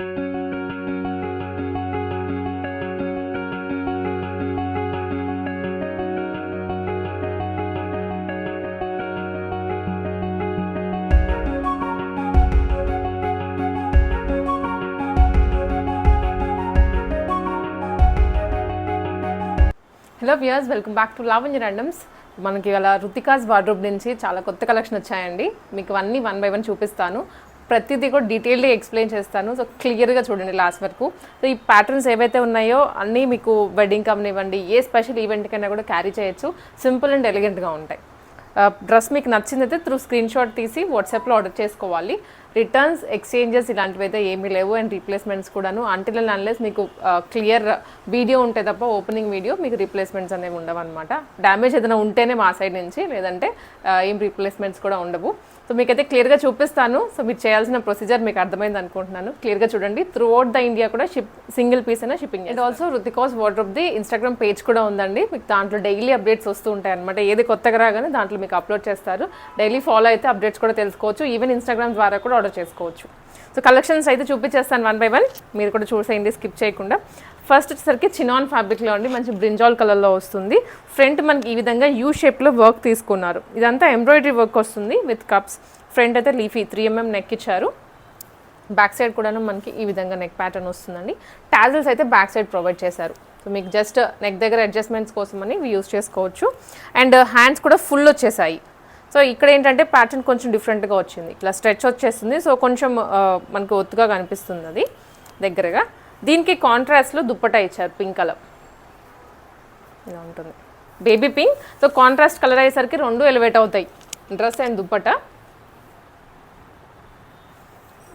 Hello viewers welcome back to Lavanya randoms మనకి అలా Ruthikas wardrobe నుంచి చాలా కొత్త కలెక్షన్ వచ్చాయండి. మీకు అన్నీ వన్ బై వన్ చూపిస్తాను. ప్రతిదీ కూడా డీటెయిల్డ్గా ఎక్స్ప్లెయిన్ చేస్తాను. సో క్లియర్గా చూడండి లాస్ట్ వరకు. సో ఈ ప్యాటర్న్స్ ఏవైతే ఉన్నాయో అన్నీ మీకు వెడ్డింగ్ కమ్నివ్వండి ఏ స్పెషల్ ఈవెంట్ కన్నా కూడా క్యారీ చేయొచ్చు. సింపుల్ అండ్ ఎలిగెంట్గా ఉంటాయి. డ్రెస్ మీకు నచ్చిందైతే త్రూ స్క్రీన్ షాట్ తీసి వాట్సాప్లో ఆర్డర్ చేసుకోవాలి. రిటర్న్స్ ఎక్స్చేంజెస్ ఇలాంటివి అయితే ఏమీ లేవు. అండ్ రీప్లేస్మెంట్స్ కూడాను. అంటిల్ అండ్ అన్లెస్ మీకు క్లియర్ వీడియో ఉంటే తప్ప ఓపెనింగ్ వీడియో మీకు రీప్లేస్మెంట్స్ అనేవి ఉండవు అనమాట డ్యామేజ్ ఏదైనా ఉంటేనే మా సైడ్ నుంచి లేదంటే ఏం రీప్లేస్మెంట్స్ కూడా ఉండవు. సో మీకైతే క్లియర్గా చూపిస్తాను. సో మీరు చేయాల్సిన ప్రొసీజర్ మీకు అర్థమైంది అనుకుంటున్నాను. క్లియర్గా చూడండి. త్రూ అవుట్ ద ఇండియా కూడా షిప్ సింగిల్ పీస్ అయినా shipping and also Ruthika's wardrobe the Instagram page కూడా ఉందండి. మీకు దాంట్లో డైలీ అప్డేట్స్ వస్తూ ఉంటాయి అనమాట ఏది కొత్తగా రాగానే దాంట్లో మీకు అప్లోడ్ చేస్తారు. డైలీ ఫాలో అయితే అప్డేట్స్ కూడా తెలుసుకోవచ్చు. ఈవెన్ ఇన్స్టాగ్రామ్ ద్వారా కూడా ఆర్డర్ చేసుకోవచ్చు. సో కలెక్షన్స్ అయితే చూపించేస్తాను వన్ బై వన్ మీరు కూడా చూసేయండి స్కిప్ చేయకుండా. ఫస్ట్ వచ్చేసరికి చినాన్ ఫ్యాబ్రిక్లో అండి మంచి బ్రింజాల్ కలర్లో వస్తుంది. ఫ్రంట్ మనకి ఈ విధంగా యూ షేప్లో వర్క్ తీసుకున్నారు. ఇదంతా ఎంబ్రాయిడరీ వర్క్ వస్తుంది విత్ కప్స్ ఫ్రంట్ అయితే లీఫీ త్రీ ఎంఎం నెక్ ఇచ్చారు. బ్యాక్ సైడ్ కూడాను మనకి ఈ విధంగా నెక్ ప్యాటర్న్ వస్తుందండి. టాజిల్స్ అయితే బ్యాక్ సైడ్ ప్రొవైడ్ చేశారు. సో మీకు జస్ట్ నెక్ దగ్గర అడ్జస్ట్మెంట్స్ కోసమని ఇవి యూస్ చేసుకోవచ్చు. అండ్ హ్యాండ్స్ కూడా ఫుల్ వచ్చేసాయి. సో ఇక్కడ ఏంటంటే ప్యాటర్న్ కొంచెం డిఫరెంట్గా వచ్చింది. ఇట్లా స్ట్రెచ్ వచ్చేస్తుంది. సో కొంచెం uh, మనకు ఒత్తుగా కనిపిస్తుంది అది దగ్గరగా. దీనికి కాంట్రాస్ట్లో దుప్పటా ఇచ్చారు పింక్ కలర్ ఇలా ఉంటుంది. Baby pink so contrast colour అయ్యేసరికి రెండు ఎలివేట్ అవుతాయి. Dress and dupatta.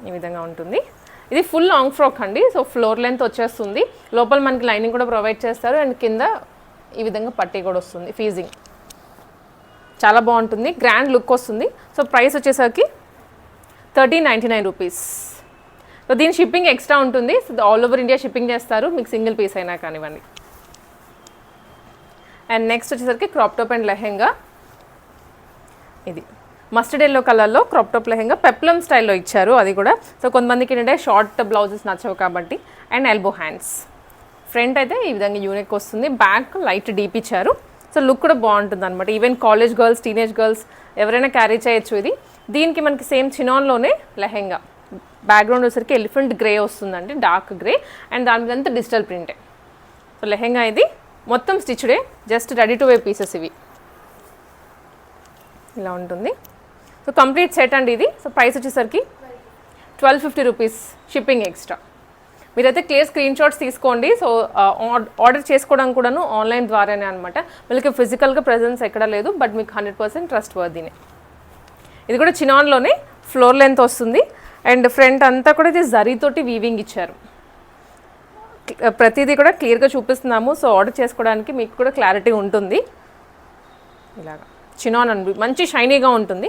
ఈ విధంగా ఉంటుంది. ఇది ఫుల్ లాంగ్ ఫ్రాక్ అండి సో ఫ్లోర్ లెంత్ వచ్చేస్తుంది. లోపల మనకి లైనింగ్ కూడా ప్రొవైడ్ చేస్తారు అండ్ కింద ఈ విధంగా పట్టీ కూడా వస్తుంది ఫీజింగ్ చాలా బాగుంటుంది గ్రాండ్ లుక్ వస్తుంది. సో ప్రైస్ వచ్చేసరికి thirty ninety nine rupees so దీని షిప్పింగ్ ఎక్స్ట్రా ఉంటుంది. ఆల్ ఓవర్ ఇండియా షిప్పింగ్ చేస్తారు. మీకు సింగిల్ పీస్ అయినా కానివ్వండి. అండ్ నెక్స్ట్ వచ్చేసరికి క్రాప్ టాప్ అండ్ లెహెంగా ఇది. మస్టర్డ్ ఎల్లో కలర్లో క్రాప్ టాప్ లెహెంగా పెప్లమ్ స్టైల్లో ఇచ్చారు. అది కూడా. సో కొంతమందికి ఏంటంటే షార్ట్ బ్లౌజెస్ నచ్చవు కాబట్టి. అండ్ ఎల్బో హ్యాండ్స్ ఫ్రంట్ అయితే ఈ విధంగా యూనిక్ వస్తుంది. బ్యాక్ లైట్ డీప్ ఇచ్చారు. సో లుక్ కూడా బాగుంటుంది అనమాట even college girls teenage girls ఎవరైనా క్యారీ చేయొచ్చు ఇది. దీనికి మనకి సేమ్ చినాన్లోనే లెహెంగా బ్యాక్గ్రౌండ్ వచ్చేసరికి ఎలిఫెంట్ గ్రే వస్తుందండి డార్క్ గ్రే అండ్ దాని మీద అంతా డిజిటల్ ప్రింటే సో లెహెంగా ఇది. మొత్తం స్టిచ్డే just ready to wear pieces ఇవి. ఇలా ఉంటుంది. సో కంప్లీట్ సెట్ అండి ఇది. సో ప్రైస్ వచ్చేసరికి twelve fifty rupees shipping extra మీరైతే క్లియర్ స్క్రీన్ షాట్స్ తీసుకోండి సో ఆర్డర్ చేసుకోవడం కూడాను ఆన్లైన్ ద్వారానే అనమాట వీళ్ళకి ఫిజికల్గా ప్రజెన్స్ ఎక్కడ లేదు బట్ మీకు హండ్రెడ్ పర్సెంట్ ట్రస్ట్ వర్దీనే ఇది కూడా చినాన్లోనే ఫ్లోర్ లెంత్ వస్తుంది. అండ్ ఫ్రంట్ అంతా కూడా ఇది జరీతోటి వీవింగ్ ఇచ్చారు. ప్రతిదీ కూడా క్లియర్గా చూపిస్తున్నాము. సో ఆర్డర్ చేసుకోవడానికి మీకు కూడా క్లారిటీ ఉంటుంది. ఇలాగా. చినాన్ అని మంచి షైనీగా ఉంటుంది.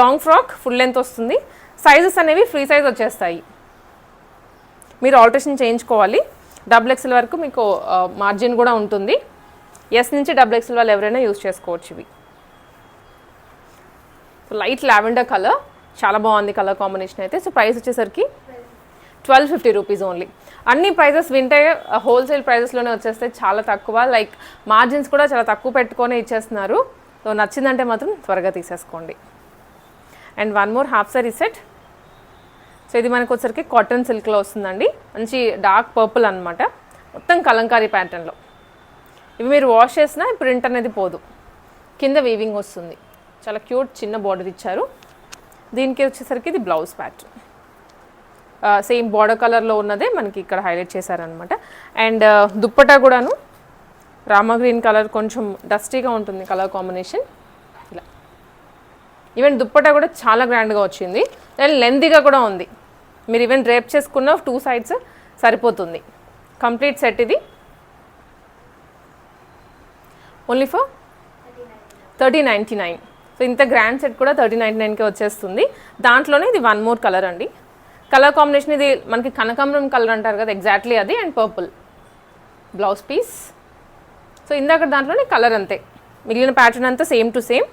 లాంగ్ ఫ్రాక్ ఫుల్ లెంత్ వస్తుంది. సైజెస్ అనేవి ఫ్రీ సైజ్ వచ్చేస్తాయి. మీరు ఆల్టరేషన్ చేయించుకోవాలి. డబుల్ ఎక్స్ఎల్ వరకు మీకు మార్జిన్ కూడా ఉంటుంది. ఎస్ నుంచి డబుల్ ఎక్స్ఎల్ వాళ్ళు ఎవరైనా యూజ్ చేసుకోవచ్చు ఇవి. లైట్ లావెండర్ కలర్ చాలా బాగుంది కలర్ కాంబినేషన్ అయితే. సో ప్రైస్ వచ్చేసరికి ట్వెల్వ్ ఫిఫ్టీ రూపీస్ ఓన్లీ. అన్ని ప్రైజెస్ వింటే హోల్సేల్ ప్రైజెస్లోనే వచ్చేస్తే చాలా తక్కువ. లైక్ మార్జిన్స్ కూడా చాలా తక్కువ పెట్టుకొని ఇచ్చేస్తున్నారు. సో నచ్చిందంటే మాత్రం త్వరగా తీసేసుకోండి. And one more half sari set. So ఇది మనకు వచ్చరికి కాటన్ సిల్క్లో వస్తుందండి. మంచి డార్క్ పర్పుల్ అనమాట మొత్తం కలంకారీ ప్యాటర్న్లో. ఇవి మీరు వాష్ చేసినా ప్రింట్ అనేది పోదు. కింద వీవింగ్ వస్తుంది. చాలా క్యూట్ చిన్న బార్డర్ ఇచ్చారు. దీనికి వచ్చేసరికి ఇది బ్లౌజ్ ప్యాటర్న్ సేమ్ బార్డర్ కలర్లో ఉన్నదే మనకి ఇక్కడ హైలైట్ చేశారనమాట అండ్ దుప్పటా కూడాను రామా గ్రీన్ కలర్ కొంచెం డస్టీగా ఉంటుంది కలర్ కాంబినేషన్. ఇలా. ఈవెన్ దుప్పటా కూడా చాలా గ్రాండ్గా వచ్చింది. అండ్ లెంతీగా కూడా ఉంది. మీరు ఈవెన్ డ్రేప్ చేసుకున్న టూ సైడ్స్ సరిపోతుంది. కంప్లీట్ సెట్ ఇది. Only for thirty ninety nine. So ఇంత గ్రాండ్ సెట్ కూడా థర్టీ నైంటీ నైన్కే వచ్చేస్తుంది. దాంట్లోనే ఇది వన్ మోర్ కలర్ అండి. కలర్ కాంబినేషన్ ఇది మనకి కనకాంబరం కలర్ అంటారు కదా ఎగ్జాక్ట్లీ అది and purple blouse piece so ఇందాక దాంట్లోనే కలర్ అంతే. మిగిలిన ప్యాటర్న్ అంతా సేమ్ టు సేమ్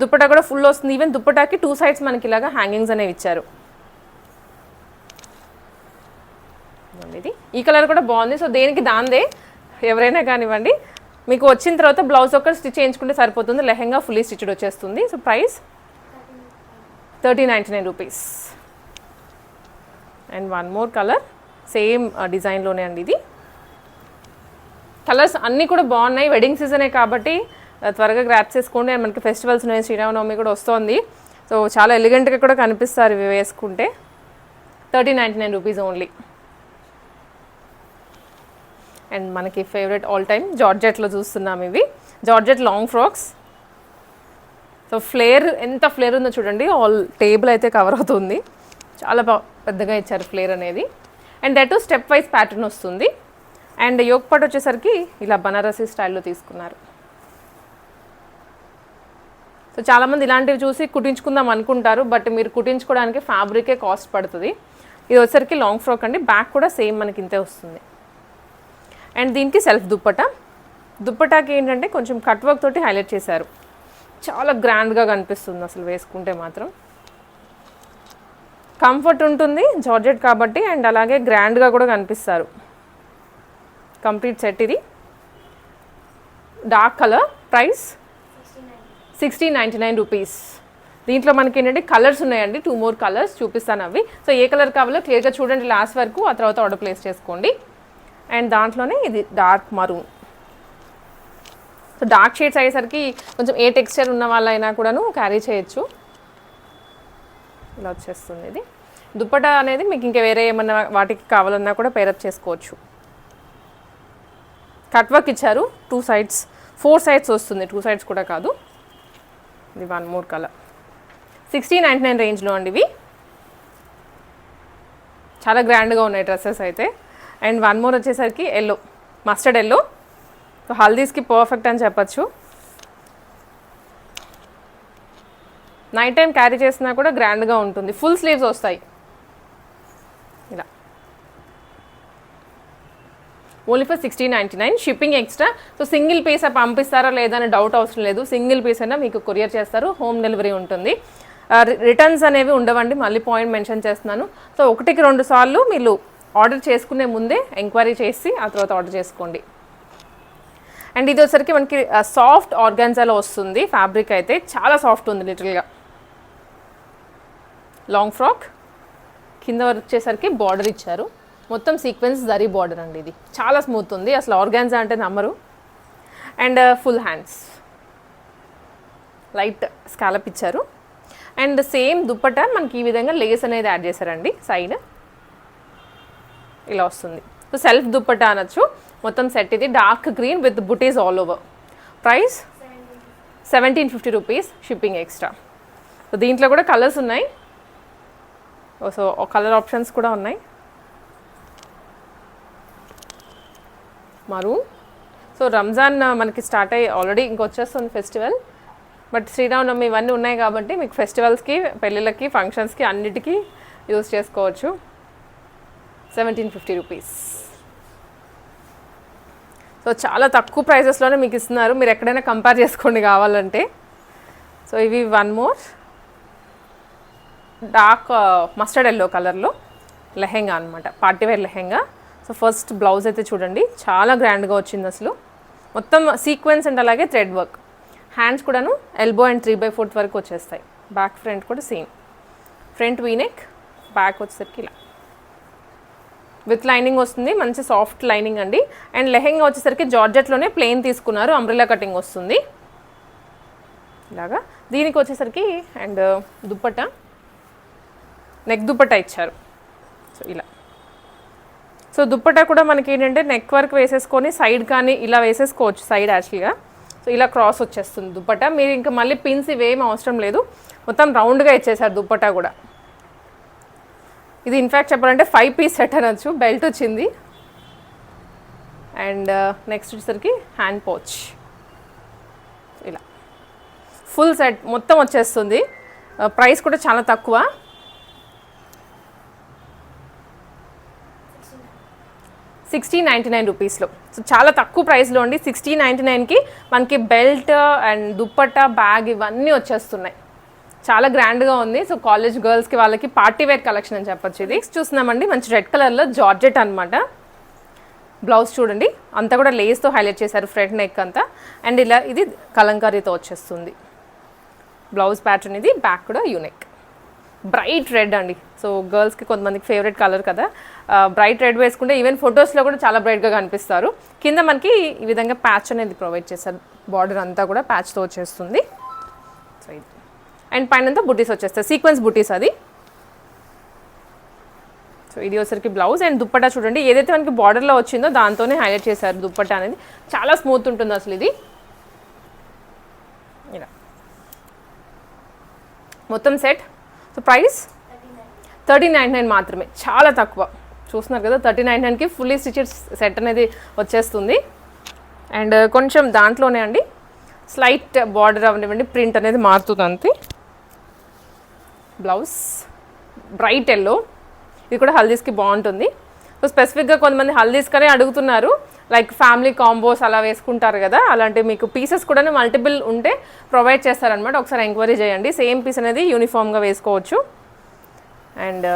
దుప్పటా కూడా ఫుల్ వస్తుంది. ఈవెన్ దుప్పటాకి టూ సైడ్స్ మనకి ఇలాగా హ్యాంగింగ్స్ అనేవి ఇచ్చారు. ఇది. ఈ కలర్ కూడా బాగుంది. సో దేనికి దాందే? ఎవరైనా కానివ్వండి. మీకు వచ్చిన తర్వాత బ్లౌజ్ ఒకటి స్టిచ్ చేయించుకుంటే సరిపోతుంది. లెహెంగా ఫుల్లీ స్టిచ్డ్ వచ్చేస్తుంది. So price thirty ninety nine rupees and one more colour same డిజైన్లోనే అండి ఇది. కలర్స్ అన్నీ కూడా బాగున్నాయి. వెడ్డింగ్ సీజనే కాబట్టి uh, త్వరగా గ్రాప్ చేసుకోండి. అండ్ మనకి ఫెస్టివల్స్ ఉన్నాయి. శ్రీరామనవమి కూడా వస్తుంది. సో చాలా ఎలిగెంట్గా కూడా కనిపిస్తారు ఇవి వేసుకుంటే. Thirty ninety nine rupees only and మనకి ఫేవరెట్ ఆల్ టైమ్ జార్జెట్లో చూస్తున్నాం ఇవి. Georgette long frocks. So flare ఎంత ఫ్లేర్ ఉందో చూడండి. ఆల్ టేబుల్ అయితే కవర్ అవుతుంది. చాలా పెద్దగా ఇచ్చారు ఫ్లేర్ అనేది. And that step wise pattern వస్తుంది. అండ్ యోగ్ పాట్ వచ్చేసరికి ఇలా బనారసీ స్టైల్లో తీసుకున్నారు. సో చాలామంది ఇలాంటివి చూసి కుట్టించుకుందాం అనుకుంటారు బట్ మీరు కుట్టించుకోవడానికి ఫ్యాబ్రికే కాస్ట్ పడుతుంది. ఇది వచ్చేసరికి లాంగ్ ఫ్రాక్ అండి. బ్యాక్ కూడా సేమ్ మనకి ఇంతే వస్తుంది. అండ్ దీనికి సెల్ఫ్ దుప్పట. దుప్పటాకి ఏంటంటే కొంచెం కట్ వర్క్ తోటి హైలైట్ చేశారు. చాలా గ్రాండ్గా కనిపిస్తుంది అసలు వేసుకుంటే మాత్రం. కంఫర్ట్ ఉంటుంది జార్జెట్ కాబట్టి అండ్ అలాగే గ్రాండ్గా కూడా కనిపిస్తారు. కంప్లీట్ సెట్ ఇది. Dark colour price sixteen ninety nine rupees. దీంట్లో మనకి ఏంటంటే కలర్స్ ఉన్నాయండి టూ మోర్ కలర్స్ చూపిస్తాను అవి. సో ఏ కలర్ కావాలో క్లియర్గా చూడండి లాస్ట్ వరకు ఆ తర్వాత ఆర్డర్ ప్లేస్ చేసుకోండి. అండ్ దాంట్లోనే ఇది dark maroon. So dark shades అయ్యేసరికి కొంచెం ఏ టెక్స్చర్ ఉన్న వాళ్ళైనా కూడాను క్యారీ చేయొచ్చు. ఇలా వచ్చేస్తుంది ఇది. దుప్పట అనేది మీకు ఇంకా వేరే ఏమన్నా వాటికి కావాలన్నా కూడా పేరప్ చేసుకోవచ్చు. కట్ వర్క్ ఇచ్చారు టూ సైడ్స్ ఫోర్ సైడ్స్ వస్తుంది టూ సైడ్స్ కూడా కాదు. ఇది one more colour sixty ninety nine రేంజ్లో అండి ఇవి. చాలా గ్రాండ్గా ఉన్నాయి డ్రెస్సెస్ అయితే. అండ్ వన్ మోర్ వచ్చేసరికి ఎల్లో. Mustard yellow. సో హల్దీస్కి పర్ఫెక్ట్ అని చెప్పచ్చు. నైట్ టైం క్యారీ చేసినా కూడా గ్రాండ్గా ఉంటుంది. ఫుల్ స్లీవ్స్ వస్తాయి. ఇలా. Only for sixty ninety nine shipping extra so single piece పంపిస్తారా లేదా అని డౌట్ అవసరం లేదు. సింగిల్ పీస్ అయినా మీకు కొరియర్ చేస్తారు. హోమ్ డెలివరీ ఉంటుంది. Uh, రిటర్న్స్ అనేవి ఉండవండి. మళ్ళీ పాయింట్ మెన్షన్ చేస్తున్నాను. సో ఒకటికి రెండు సార్లు మీరు ఆర్డర్ చేసుకునే ముందే ఎంక్వైరీ చేసి ఆ తర్వాత ఆర్డర్ చేసుకోండి. అండ్ ఇది వచ్చరికి మనకి సాఫ్ట్ ఆర్గాన్జాలో వస్తుంది ఫ్యాబ్రిక్ అయితే. చాలా సాఫ్ట్ ఉంది లిటిల్గా లాంగ్ ఫ్రాక్. కింద వచ్చేసరికి బార్డర్ ఇచ్చారు. మొత్తం సీక్వెన్స్ దరీ బార్డర్ అండి ఇది. చాలా స్మూత్ ఉంది. అసలు ఆర్గాన్జా అంటే నమ్మరు. And full hands. Light scallop ఇచ్చారు. అండ్ సేమ్ దుప్పట మనకి ఈ విధంగా లేస్ అనేది యాడ్ చేశారండి సైడ్. ఇలా వస్తుంది. సో సెల్ఫ్ దుప్పటా అనొచ్చు. మొత్తం సెట్ ఇది dark green with buttis all over price seventeen fifty rupees shipping extra so దీంట్లో కూడా కలర్స్ ఉన్నాయి. సో కలర్ ఆప్షన్స్ కూడా ఉన్నాయి. మరూన్ సో రంజాన్ మనకి స్టార్ట్ అయ్యి ఆల్రెడీ ఇంకొచ్చేస్తుంది ఫెస్టివల్ బట్ శ్రీరామనవమి ఇవన్నీ ఉన్నాయి కాబట్టి మీకు ఫెస్టివల్స్కి పెళ్ళిళ్ళకి ఫంక్షన్స్కి అన్నిటికీ యూజ్ చేసుకోవచ్చు. సెవెంటీన్ ఫిఫ్టీ రూపీస్ సో చాలా తక్కువ ప్రైజెస్లోనే మీకు ఇస్తున్నారు. మీరు ఎక్కడైనా కంపేర్ చేసుకోండి కావాలంటే. సో ఇవి one more dark mustard yellow కలర్లో లెహెంగా అనమాట partywear lehenga. So first blouse అయితే చూడండి. చాలా గ్రాండ్గా వచ్చింది అసలు. మొత్తం సీక్వెన్స్ అండ్ అలాగే థ్రెడ్ వర్క్ హ్యాండ్స్ కూడాను elbow and three by fourth వరకు వచ్చేస్తాయి. బ్యాక్ ఫ్రంట్ కూడా same front V neck back వచ్చేసరికి ఇలా. విత్ లైనింగ్ వస్తుంది. మంచి సాఫ్ట్ లైనింగ్ అండి. అండ్ లెహెంగా వచ్చేసరికి జార్జెట్లోనే ప్లెయిన్ తీసుకున్నారు. అంబ్రిల్లా కటింగ్ వస్తుంది. ఇలాగా. దీనికి వచ్చేసరికి అండ్ దుప్పట. నెక్ దుప్పట ఇచ్చారు. సో ఇలా. సో దుప్పట కూడా మనకి ఏంటంటే నెక్ వర్క్ వేసేసుకొని సైడ్ కానీ ఇలా వేసేసుకోవచ్చు. సైడ్ యాక్చువల్గా. సో ఇలా క్రాస్ వచ్చేస్తుంది దుప్పట. మీరు ఇంకా మళ్ళీ పిన్స్ ఇవేం అవసరం లేదు. మొత్తం రౌండ్గా ఇచ్చేసారు దుప్పట కూడా. ఇది ఇన్ఫ్యాక్ట్ చెప్పాలంటే ఫైవ్ పీస్ సెట్ అనొచ్చు. బెల్ట్ వచ్చింది. అండ్ నెక్స్ట్ uh, వచ్చేసరికి హ్యాండ్ పౌచ్ ఇలా. ఫుల్ సెట్ మొత్తం వచ్చేస్తుంది. Uh, ప్రైస్ కూడా చాలా తక్కువ. సిక్స్టీ నైంటీ నైన్ రూపీస్లో సో చాలా తక్కువ ప్రైస్లో ఉండి సిక్స్టీ నైంటీ నైన్కి మనకి బెల్ట్ అండ్ దుప్పట్ట బ్యాగ్ ఇవన్నీ వచ్చేస్తున్నాయి. చాలా గ్రాండ్గా ఉంది. సో కాలేజ్ గర్ల్స్కి వాళ్ళకి పార్టీ వేర్ కలెక్షన్ అని చెప్పొచ్చు ఇది. చూస్తున్నామండి మంచి రెడ్ కలర్లో జార్జెట్ అనమాట బ్లౌజ్ చూడండి అంతా కూడా లేస్తో హైలైట్ చేశారు ఫ్రంట్ నెక్ అంతా. అండ్ ఇలా ఇది కలంకారీతో వచ్చేస్తుంది. బ్లౌజ్ ప్యాటర్న్ ఇది బ్యాక్ కూడా యూనిక్ బ్రైట్ రెడ్ అండి. సో గర్ల్స్కి కొంతమందికి ఫేవరెట్ కలర్ కదా. Uh, బ్రైట్ రెడ్ వేసుకుంటే ఈవెన్ ఫొటోస్లో కూడా చాలా బ్రైట్గా కనిపిస్తారు. కింద మనకి ఈ విధంగా ప్యాచ్ అనేది ప్రొవైడ్ చేశారు. బార్డర్ అంతా కూడా ప్యాచ్తో వచ్చేస్తుంది. సో ఇది. అండ్ పైన అంతా బుటీస్ వచ్చేస్తాయి. సీక్వెన్స్ బుటీస్ అది. సో ఇది వచ్చరికి బ్లౌజ్ అండ్ దుప్పటా చూడండి. ఏదైతే మనకి బార్డర్లో వచ్చిందో దాంతోనే హైలైట్ చేశారు దుప్పటా అనేది. చాలా స్మూత్ ఉంటుంది అసలు ఇది. ఇలా. మొత్తం set so price thirty nine nine మాత్రమే. చాలా తక్కువ. చూస్తున్నారు కదా థర్టీ నైన్ నైన్కి ఫుల్లీ స్టిచెడ్ సెట్ అనేది వచ్చేస్తుంది. అండ్ కొంచెం దాంట్లోనే అండి స్లైట్ బార్డర్ అవనివ్వండి ప్రింట్ అనేది మారుతుంది అంతే. బ్లౌజ్ బ్రైట్ ఎల్లో ఇది కూడా హల్దీస్కి బాగుంటుంది. సో స్పెసిఫిక్గా కొంతమంది హల్దీస్కనే అడుగుతున్నారు. లైక్ ఫ్యామిలీ కాంబోస్ అలా వేసుకుంటారు కదా అలాంటి మీకు పీసెస్ కూడా మల్టిపుల్ ఉంటే ప్రొవైడ్ చేస్తారనమాట ఒకసారి ఎంక్వైరీ చేయండి. సేమ్ పీస్ అనేది యూనిఫామ్గా వేసుకోవచ్చు. అండ్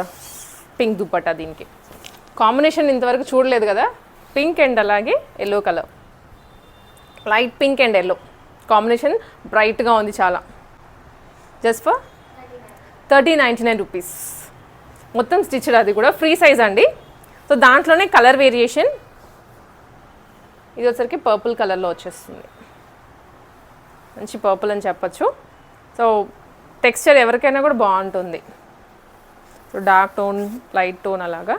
పింక్ uh, దుప్పట్టా దీనికి. కాంబినేషన్ ఇంతవరకు చూడలేదు కదా. పింక్ అండ్ అలాగే yellow colour light pink and yellow combination బ్రైట్గా ఉంది చాలా. Just for thirty ninety nine rupees. మొత్తం స్టిచ్డ్ అది కూడా ఫ్రీ సైజ్ అండి. సో దాంట్లోనే కలర్ వేరియేషన్ ఇది వచ్చరికి పర్పుల్ కలర్లో వచ్చేస్తుంది. మంచి పర్పుల్ అని చెప్పచ్చు. సో టెక్స్చర్ ఎవరికైనా కూడా బాగుంటుంది. So dark tone light tone అలాగా.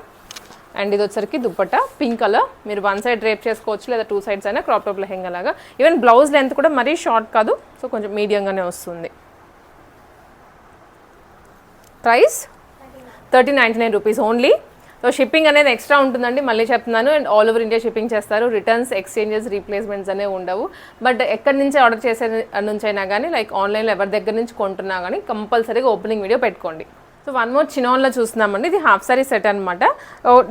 అండ్ ఇది వచ్చరికి దుప్పట పింక్ కలర్ మీరు వన్ సైడ్ డ్రేప్ చేసుకోవచ్చు లేదా టూ సైడ్స్ అయినా క్రాప్ టాప్ లెహెంగా లాగా. ఈవెన్ బ్లౌజ్ లెంత్ కూడా మరీ షార్ట్ కాదు. సో కొంచెం మీడియంగానే వస్తుంది. Price thirty ninety nine rupees only. So shipping అనేది ఎక్స్ట్రా ఉంటుందండి మళ్ళీ చెప్తున్నాను. And all over India shipping చేస్తారు. రిటర్న్స్ ఎక్స్చేంజెస్ రీప్లేస్మెంట్స్ అనేవి ఉండవు. బట్ ఎక్కడి నుంచి ఆర్డర్ చేసే నుంచి అయినా కానీ లైక్ ఆన్లైన్లో ఎవరి దగ్గర నుంచి కొంటున్నా కానీ కంపల్సరీగా ఓపెనింగ్ వీడియో పెట్టుకోండి. సో వన్ మోర్ చినాన్లో చూస్తున్నామండి. ఇది హాఫ్ సారీ సెట్ అనమాట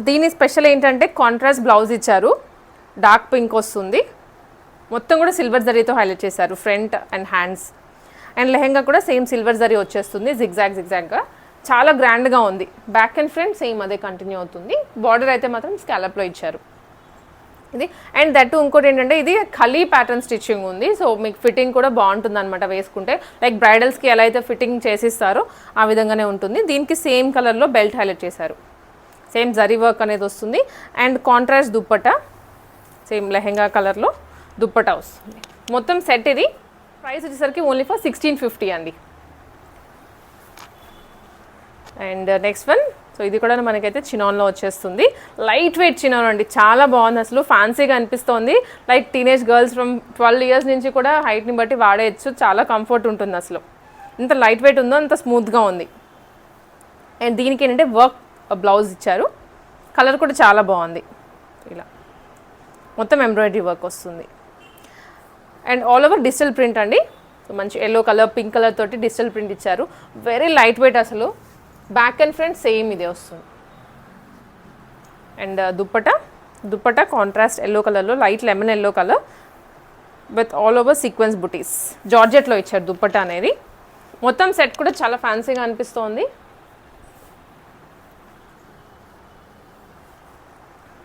దీని స్పెషల్ ఏంటంటే కాంట్రాస్ట్ బ్లౌజ్ ఇచ్చారు. డార్క్ పింక్ వస్తుంది. మొత్తం కూడా సిల్వర్ జరీతో హైలైట్ చేశారు front and hands. And lehenga కూడా సేమ్ సిల్వర్ జరీ వచ్చేస్తుంది జిగ్జాగ్ జిగ్జాగ్గా. చాలా గ్రాండ్గా ఉంది. బ్యాక్ అండ్ ఫ్రంట్ సేమ్ అదే కంటిన్యూ అవుతుంది. బార్డర్ అయితే మాత్రం స్కాలప్లో ఇచ్చారు. ఇది. అండ్ దట్ ఇంకోటి ఏంటంటే ఇది ఖలీ ప్యాటర్న్ స్టిచ్చింగ్ ఉంది. సో మీకు ఫిట్టింగ్ కూడా బాగుంటుంది అనమాట వేసుకుంటే లైక్ బ్రైడల్స్కి ఎలా అయితే ఫిట్టింగ్ చేసిస్తారో ఆ విధంగానే ఉంటుంది. దీనికి సేమ్ కలర్లో బెల్ట్ హైలైట్ చేశారు. సేమ్ జరీ వర్క్ అనేది వస్తుంది. And contrast dupatta same lehenga కలర్లో దుప్పట వస్తుంది. మొత్తం సెట్ ఇది. ప్రైస్ వచ్చేసరికి ఓన్లీ ఫర్ సిక్స్టీన్ ఫిఫ్టీ అండి. అండ్ నెక్స్ట్ వన్ సో ఇది కూడా మనకైతే చినాన్లో వచ్చేస్తుంది. లైట్ వెయిట్ చినాన్ అండి చాలా బాగుంది అసలు ఫ్యాన్సీగా అనిపిస్తోంది. Like teenage girls from twelve years నుంచి కూడా హైట్ని బట్టి వాడేయచ్చు చాలా కంఫర్ట్ ఉంటుంది అసలు. ఇంత లైట్ వెయిట్ ఉందో అంత స్మూత్గా ఉంది. అండ్ దీనికి ఏంటంటే వర్క్ బ్లౌజ్ ఇచ్చారు. కలర్ కూడా చాలా బాగుంది. ఇలా. మొత్తం ఎంబ్రాయిడరీ వర్క్ వస్తుంది. And all over digital print అండి. మంచి ఎల్లో కలర్ పింక్ కలర్ తోటి డిజిటల్ ప్రింట్ ఇచ్చారు. వెరీ లైట్ వెయిట్ అసలు. బ్యాక్ అండ్ ఫ్రంట్ సేమ్ ఇదే వస్తుంది. And dupatta? Dupatta contrast yellow కలర్లో light lemon yellow colour with all over sequence బుటీస్ జార్జెట్లో ఇచ్చారు దుప్పట అనేది. మొత్తం సెట్ కూడా చాలా ఫ్యాన్సీగా అనిపిస్తోంది.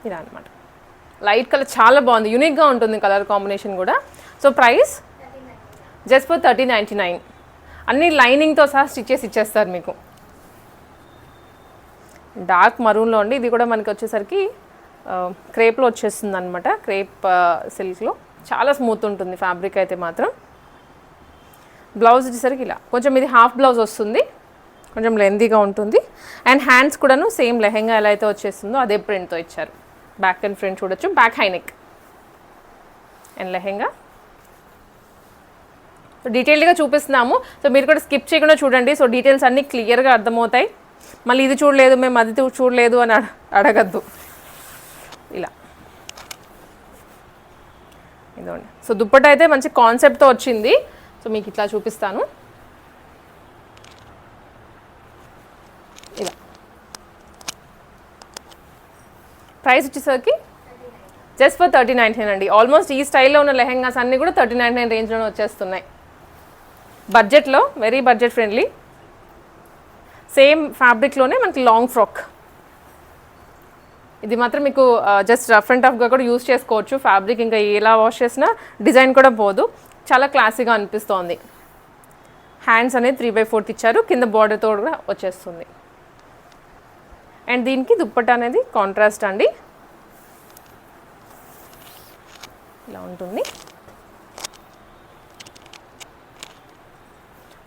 ఇలా అనమాట లైట్ కలర్ చాలా బాగుంది. యూనిక్గా ఉంటుంది కలర్ కాంబినేషన్ కూడా. So price just for thirty ninety nine అన్ని లైనింగ్తో సహా స్టిచెస్ ఇచ్చేస్తారు మీకు. డార్క్ మరూన్లో అండి ఇది కూడా మనకి వచ్చేసరికి క్రేప్లో వచ్చేస్తుంది అనమాట క్రేప్ సిల్క్లో. చాలా స్మూత్ ఉంటుంది ఫ్యాబ్రిక్ అయితే మాత్రం. బ్లౌజ్ వచ్చేసరికి ఇలా. కొంచెం ఇది హాఫ్ బ్లౌజ్ వస్తుంది. కొంచెం లెందీగా ఉంటుంది. అండ్ హ్యాండ్స్ కూడాను సేమ్ లెహెంగా ఎలా అయితే వచ్చేస్తుందో అదే ప్రింట్తో ఇచ్చారు. బ్యాక్ అండ్ ఫ్రంట్ చూడొచ్చు. Back high neck and lehenga. డీటెయిల్డ్గా చూపిస్తున్నాము. సో మీరు కూడా స్కిప్ చేయకుండా చూడండి. సో డీటెయిల్స్ అన్నీ క్లియర్గా అర్థమవుతాయి. మళ్ళీ ఇది చూడలేదు మేము అది చూడలేదు అని అడగద్దు. ఇలా. ఇదండి సో దుప్పట అయితే మంచి కాన్సెప్ట్తో వచ్చింది. సో మీకు ఇట్లా చూపిస్తాను. ఇలా. ప్రైస్ వచ్చేసరికి జస్ట్ ఫర్ థర్టీ నైన్ అండి. ఆల్మోస్ట్ ఈ స్టైల్లో ఉన్న లెహెంగాస్ అన్నీ కూడా థర్టీ నైన్ నైన్ రేంజ్లోనే వచ్చేస్తున్నాయి బడ్జెట్లో వెరీ బడ్జెట్ ఫ్రెండ్లీ సేమ్ ఫ్యాబ్రిక్లోనే మనకి లాంగ్ ఫ్రాక్. ఇది మాత్రం మీకు జస్ట్ రఫ్ అండ్ టఫ్గా కూడా యూస్ చేసుకోవచ్చు. ఫ్యాబ్రిక్ ఇంకా ఎలా వాష్ చేసినా డిజైన్ కూడా పోదు. చాలా క్లాసీగా అనిపిస్తోంది. హ్యాండ్స్ అనేది త్రీ బై ఫోర్త్ ఇచ్చారు. కింద బార్డర్తో కూడా వచ్చేస్తుంది. అండ్ దీనికి దుప్పట అనేది కాంట్రాస్ట్ అండి. ఇలా ఉంటుంది.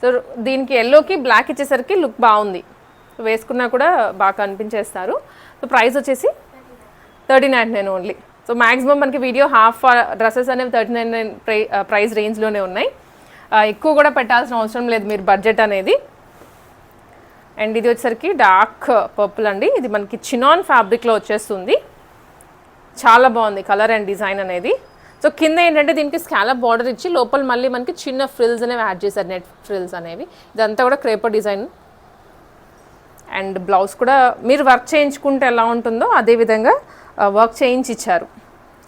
సో దీనికి ఎల్లోకి బ్లాక్ ఇచ్చేసరికి లుక్ బాగుంది. వేసుకున్నా కూడా బాగా కనిపించేస్తారు. సో ప్రైస్ వచ్చేసి thirty nine nine only so maximum మనకి వీడియో హాఫ్ డ్రెస్సెస్ అనేవి థర్టీ నైన్ నైన్ ప్రైస్ రేంజ్లోనే ఉన్నాయి. Uh, ఎక్కువ కూడా పెట్టాల్సిన అవసరం లేదు మీరు బడ్జెట్ అనేది. అండ్ ఇది వచ్చేసరికి డార్క్ పర్పుల్ అండి. ఇది మనకి చినాన్ ఫ్యాబ్రిక్లో వచ్చేస్తుంది. చాలా బాగుంది కలర్ అండ్ డిజైన్ అనేది. సో కింద ఏంటంటే దీనికి స్కాలప్ బార్డర్ ఇచ్చి లోపల మళ్ళీ మనకి చిన్న ఫ్రిల్స్ అనేవి యాడ్ చేశారు నెట్ ఫ్రిల్స్ అనేవి. ఇదంతా కూడా క్రేపర్ డిజైన్ అండ్ బ్లౌజ్ కూడా మీరు వర్క్ చేయించుకుంటే ఎలా ఉంటుందో అదే విధంగా వర్క్ చేయించి ఇచ్చారు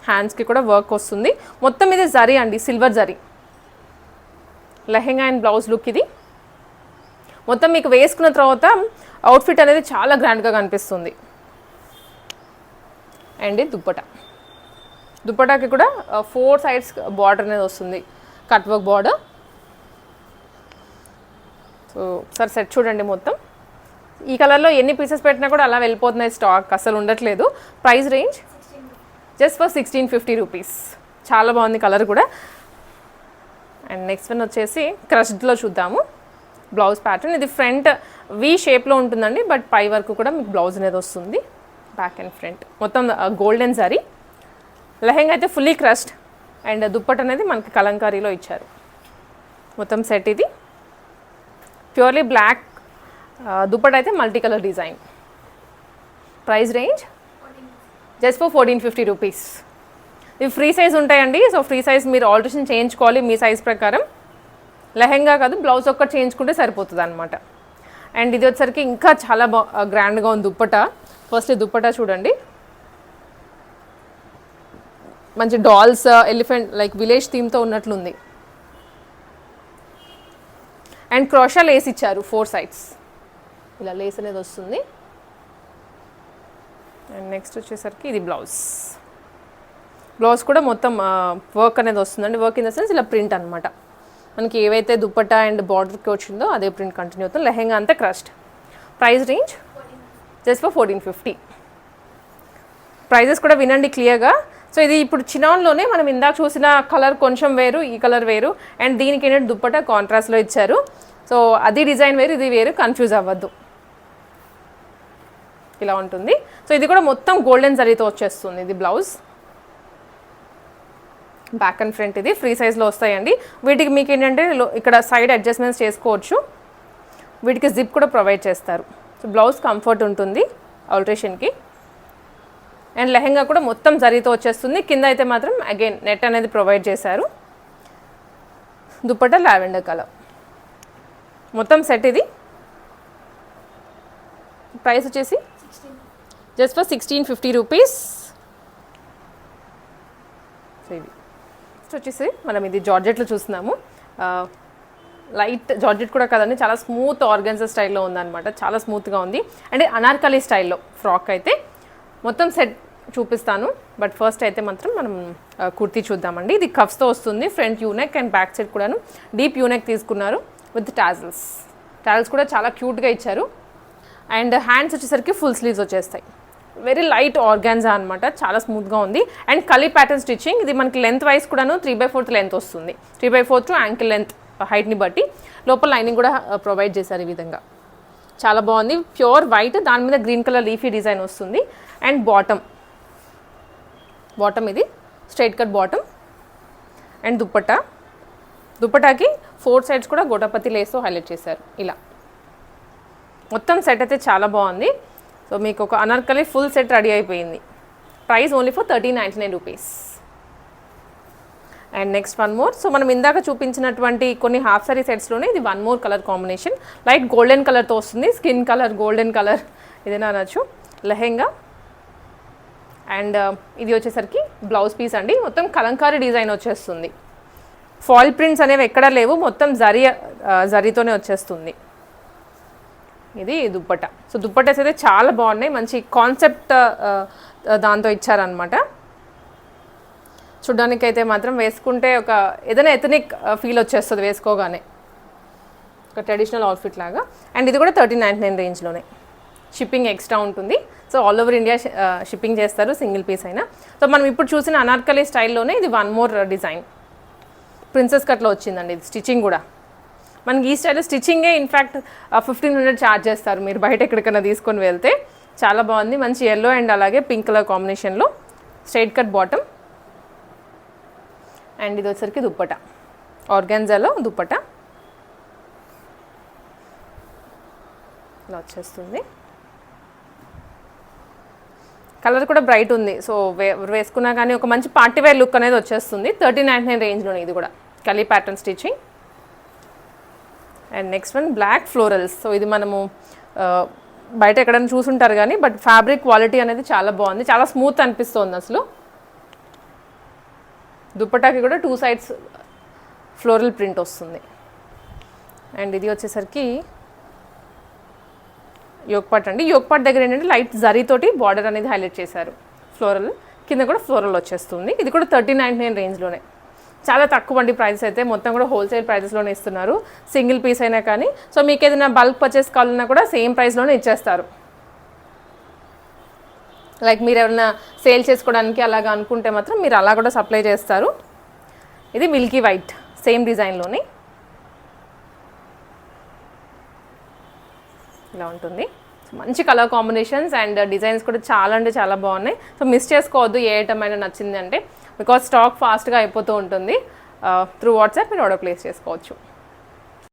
హ్యాండ్స్కి కూడా వర్క్ వస్తుంది. మొత్తం ఇది జరీ అండి silver zari lehenga and blouse look ఇది. మొత్తం మీకు వేసుకున్న తర్వాత అవుట్ఫిట్ అనేది చాలా గ్రాండ్గా కనిపిస్తుంది. అండ్ దుప్పట. దుప్పటాకి కూడా ఫోర్ సైడ్స్ బార్డర్ అనేది వస్తుంది. కట్ వర్క్ బార్డర్ సో ఒకసారి సెట్ చూడండి మొత్తం. ఈ కలర్లో ఎన్ని పీసెస్ పెట్టినా కూడా అలా వెళ్ళిపోతున్నాయి స్టాక్ అసలు ఉండట్లేదు. Price range just for sixteen fifty rupees చాలా బాగుంది కలర్ కూడా. అండ్ నెక్స్ట్ వన్ వచ్చేసి క్రష్డ్లో చూద్దాము. బ్లౌజ్ ప్యాటర్న్ ఇది ఫ్రంట్ వి షేప్లో ఉంటుందండి బట్ పై వరకు కూడా మీకు బ్లౌజ్ అనేది వస్తుంది. బ్యాక్ అండ్ ఫ్రంట్ మొత్తం గోల్డెన్ సారీ లెహెంగా అయితే ఫుల్లీ క్రస్ట్ అండ్ దుప్పట్ అనేది మనకి కలంకారీలో ఇచ్చారు. మొత్తం సెట్ ఇది. ప్యూర్లీ బ్లాక్ దుప్పట్ అయితే multi colour design. Price range? Just for fourteen fifty rupees. ఇవి ఫ్రీ సైజ్ ఉంటాయండి. సో ఫ్రీ సైజ్ మీరు ఆల్టరేషన్ చేయించుకోవాలి మీ సైజ్ ప్రకారం. లెహెంగా కాదు బ్లౌజ్ ఒక్కటి చేయించుకుంటే సరిపోతుంది అనమాట అండ్ ఇది వచ్చరికి ఇంకా చాలా బా గ్రాండ్గా ఉంది దుప్పట. ఫస్ట్ దుప్పట చూడండి. మంచి డాల్స్ ఎలిఫెంట్ లైక్ విలేజ్ థీమ్తో ఉన్నట్లుంది. అండ్ క్రోషా లేస్ ఇచ్చారు ఫోర్ సైడ్స్ ఇలా లేస్ అనేది వస్తుంది. అండ్ నెక్స్ట్ వచ్చేసరికి ఇది బ్లౌజ్ బ్లౌజ్ కూడా మొత్తం uh, వర్క్ అనేది వస్తుందండి వర్క్ ఇన్ ద సెన్స్ ఇలా ప్రింట్ అనమాట మనకి ఏవైతే దుప్పట్టా అండ్ బార్డర్కి వచ్చిందో అదే ప్రింట్ కంటిన్యూ అవుతుంది. లెహెంగా అంతా crushed price range just for fourteen fifty prices కూడా వినండి క్లియర్గా సో ఇది ఇప్పుడు చినాన్లోనే మనం ఇందాక చూసిన కలర్ కొంచెం వేరు ఈ కలర్ వేరు. అండ్ దీనికి ఏంటంటే దుప్పట కాంట్రాస్ట్లో ఇచ్చారు. సో అది డిజైన్ వేరు ఇది వేరు కన్ఫ్యూజ్ అవ్వద్దు. ఇలా ఉంటుంది. సో ఇది కూడా మొత్తం గోల్డెన్ జరీతో వచ్చేస్తుంది ఇది బ్లౌజ్. బ్యాక్ అండ్ ఫ్రంట్ ఇది ఫ్రీ సైజ్లో వస్తాయండి. వీటికి మీకు ఏంటంటే ఇక్కడ సైడ్ అడ్జస్ట్మెంట్స్ చేసుకోవచ్చు. వీటికి జిప్ కూడా ప్రొవైడ్ చేస్తారు. సో బ్లౌజ్ కంఫర్ట్ ఉంటుంది ఆల్ట్రేషన్కి అండ్ లెహెంగా కూడా మొత్తం జరీతో వచ్చేస్తుంది. కింద అయితే మాత్రం అగైన్ నెట్ అనేది ప్రొవైడ్ చేశారు. Dupatta lavender colour. మొత్తం సెట్ ఇది. ప్రైస్ వచ్చేసి just for sixteen fifty rupees ఇది. నెక్స్ట్ వచ్చేసి మనం ఇది జార్జెట్లో చూస్తున్నాము. లైట్ జార్జెట్ కూడా కదండి చాలా స్మూత్ ఆర్గన్సా స్టైల్లో ఉందన్నమాట. చాలా స్మూత్గా ఉంది. అంటే అనార్కలి స్టైల్లో ఫ్రాక్ అయితే. మొత్తం సెట్ చూపిస్తాను. బట్ ఫస్ట్ అయితే మాత్రం మనం కుర్తీ చూద్దామండి. ఇది కఫ్స్తో వస్తుంది. Front U neck and back side కూడాను డీప్ యూనెక్ తీసుకున్నారు విత్ టాజల్స్ టాజల్స్ కూడా చాలా క్యూట్గా ఇచ్చారు. అండ్ హ్యాండ్స్ వచ్చేసరికి ఫుల్ స్లీవ్స్ వచ్చేస్తాయి. వెరీ లైట్ ఆర్గాన్జా అనమాట చాలా స్మూత్గా ఉంది. అండ్ కలీ ప్యాటర్న్ స్టిచ్చింగ్ ఇది మనకి లెంత్ వైజ్ కూడాను త్రీ బై ఫోర్త్ లెంత్ వస్తుంది. Three by fourth ankle length హైట్ని బట్టి. లోపల లైనింగ్ కూడా ప్రొవైడ్ చేశారు ఈ విధంగా. చాలా బాగుంది. ప్యూర్ వైట్ దాని మీద గ్రీన్ కలర్ లీఫీ డిజైన్ వస్తుంది. And bottom. బాటమ్ ఇది. Straight cut bottom. And dupatta దుప్పటాకి four sides కూడా గోటపతి లేస్తో హైలైట్ చేశారు. ఇలా. మొత్తం సెట్ అయితే చాలా బాగుంది. సో మీకు ఒక అనార్కలి ఫుల్ సెట్ రెడీ అయిపోయింది. Price only for thirty ninety nine rupees. And next one more. So మనం ఇందాక చూపించినటువంటి కొన్ని హాఫ్ సారీ సెట్స్లోనే ఇది one more colour combination. Light golden కలర్తో వస్తుంది. Skin colour golden colour. ఇదేనా అనొచ్చు? లెహెంగా. అండ్ ఇది వచ్చేసరికి బ్లౌజ్ పీస్ అండి. మొత్తం కలంకారీ డిజైన్ వచ్చేస్తుంది. ఫాల్ ప్రింట్స్ అనేవి ఎక్కడా లేవు. మొత్తం జరీ జరితోనే జరీతోనే వచ్చేస్తుంది. ఇది దుప్పట. సో దుప్పటస్ అయితే చాలా బాగున్నాయి. మంచి కాన్సెప్ట్ దాంతో ఇచ్చారనమాట చూడ్డానికి అయితే మాత్రం వేసుకుంటే ఒక ఏదైనా ఎథనిక్ ఫీల్ వచ్చేస్తుంది వేసుకోగానే. ఒక ట్రెడిషనల్ అవుట్ఫిట్ లాగా. అండ్ ఇది కూడా థర్టీ నైన్ నైన్ రేంజ్లోనే. షిప్పింగ్ ఎక్స్ట్రా ఉంటుంది. So all over India shipping చేస్తారు సింగిల్ పీస్ అయినా. సో మనం ఇప్పుడు చూసిన అనార్కలి స్టైల్లోనే ఇది వన్ మోర్ డిజైన్. ప్రిన్సెస్ కట్లో వచ్చిందండి ఇది స్టిచ్చింగ్ కూడా. మనకి ఈ style స్టిచ్చింగే in fact fifteen hundred charge చేస్తారు మీరు బయట ఎక్కడికైనా తీసుకొని వెళ్తే. చాలా బాగుంది మంచి ఎల్లో అండ్ అలాగే పింక్ కలర్ కాంబినేషన్లో స్ట్రైట్ కట్ బాటమ్ అండ్ ఇది వచ్చరికి దుప్పట. ఆర్గాన్జాలో దుప్పట. ఇలా వచ్చేస్తుంది. కలర్ కూడా బ్రైట్ ఉంది. సో వే వేసుకున్నా కానీ ఒక మంచి పార్టీ వేర్ లుక్ అనేది వచ్చేస్తుంది. థర్టీ నైన్ నైన్ రేంజ్లోనే ఇది కూడా. Kali pattern stitching and next one black florals so ఇది మనము బయట ఎక్కడైనా చూసుంటారు కానీ బట్ ఫ్యాబ్రిక్ క్వాలిటీ అనేది చాలా బాగుంది. చాలా స్మూత్ అనిపిస్తుంది అసలు. దుప్పటాకి కూడా టూ సైడ్స్ ఫ్లోరల్ ప్రింట్ వస్తుంది. అండ్ ఇది వచ్చేసరికి యోగపాట్ అండి. యోగపాట్ దగ్గర ఏంటంటే లైట్ జరీతోటి బార్డర్ అనేది హైలైట్ చేశారు. ఫ్లోరల్ కింద కూడా ఫ్లోరల్ వచ్చేస్తుంది. ఇది కూడా థర్టీ నైన్ నైన్ రేంజ్లోనే. చాలా తక్కువ అండి ప్రైస్ అయితే. మొత్తం కూడా హోల్సేల్ ప్రైజెస్లోనే ఇస్తున్నారు. సింగిల్ పీస్ అయినా కానీ. సో మీకు ఏదైనా బల్క్ పర్చేస్ కావాలన్నా కూడా సేమ్ ప్రైస్లోనే ఇచ్చేస్తారు. లైక్ మీరు ఎవరైనా సేల్ చేసుకోవడానికి అలాగా అనుకుంటే మాత్రం మీరు అలా కూడా సప్లై చేస్తారు. ఇది మిల్కీ వైట్ సేమ్ డిజైన్లోనే ఇలా ఉంటుంది. మంచి కలర్ కాంబినేషన్స్ అండ్ డిజైన్స్ కూడా చాలా అంటే చాలా బాగున్నాయి. సో మిస్ చేసుకోవద్దు ఏ ఐటమ్ అయినా నచ్చింది అంటే బికాస్ స్టాక్ ఫాస్ట్గా అయిపోతూ ఉంటుంది. Uh, త్రూ వాట్సాప్ మీరు ఆర్డర్ ప్లేస్ చేసుకోవచ్చు.